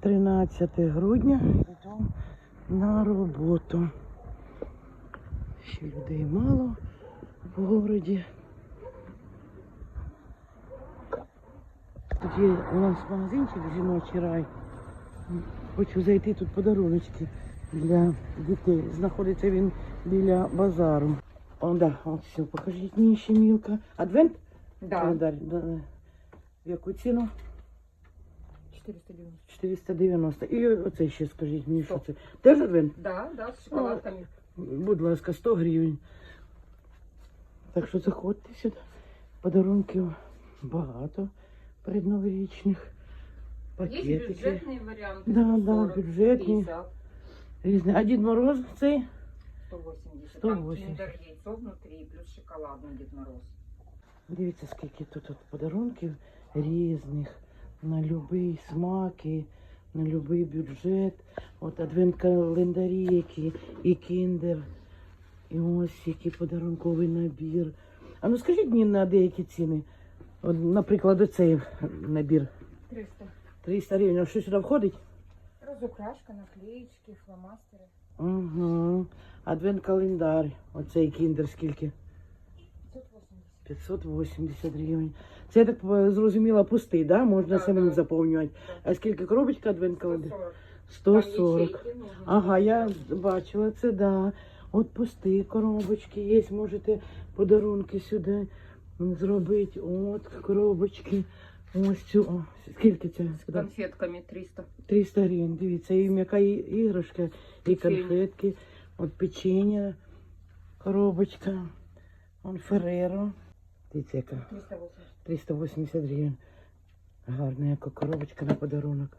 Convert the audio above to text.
13 грудня. Йду на роботу. Ще людей мало в городі. Тут є у нас магазинчик жіночий рай. Хочу зайти тут подаруночки для дітей. Знаходиться він біля базару. О, да, от все, покажіть мені ще мілка. Адвент? Да. Календар. Да. В яку ціну? 490. 490. І оце ще скажіть мені, що це. Теж адвент? Да, да, с шоколадками. Будь ласка, 100 гривень. Так що заходьте сюди. Подарунків багато передноворічних. Есть Пакетики. бюджетные варианты. Да, да, 140, бюджетные. 50, Різні. А Дід Мороз цей 180. 180. Там киндер яйцо внутри, плюс шоколадный Дед Мороз. Дивіться, скільки тут от подарунків різних на будь-який смак і на будь-який бюджет. От адвент календарі, які і кіндер. І ось який подарунковий набір. А ну скажіть мені на деякі ціни. От, наприклад, оцей набір 300. 300 гривень. А що сюди входить? Разукрашка, наклеечки, фломастеры. Угу. Адвент календар. Оцей кіндер скільки? 580. 580 гривень. Це я так зрозуміла пустий, да? Можна Да, самим да. заповнювати. А скільки коробочка адвент календар? 140. 140. Там ячейки нужно. Ага, я бачила це, да. От пусті коробочки є, можете подарунки сюди зробити. От коробочки. Ось цю. О, скільки це? С конфетками 300. 300 гривень. Дивіться, і м'яка і- іграшка, і конфетки, от печення, коробочка, он Ферреро. Дивіться, яка 380. 380 гривень. Гарна яка коробочка на подарунок.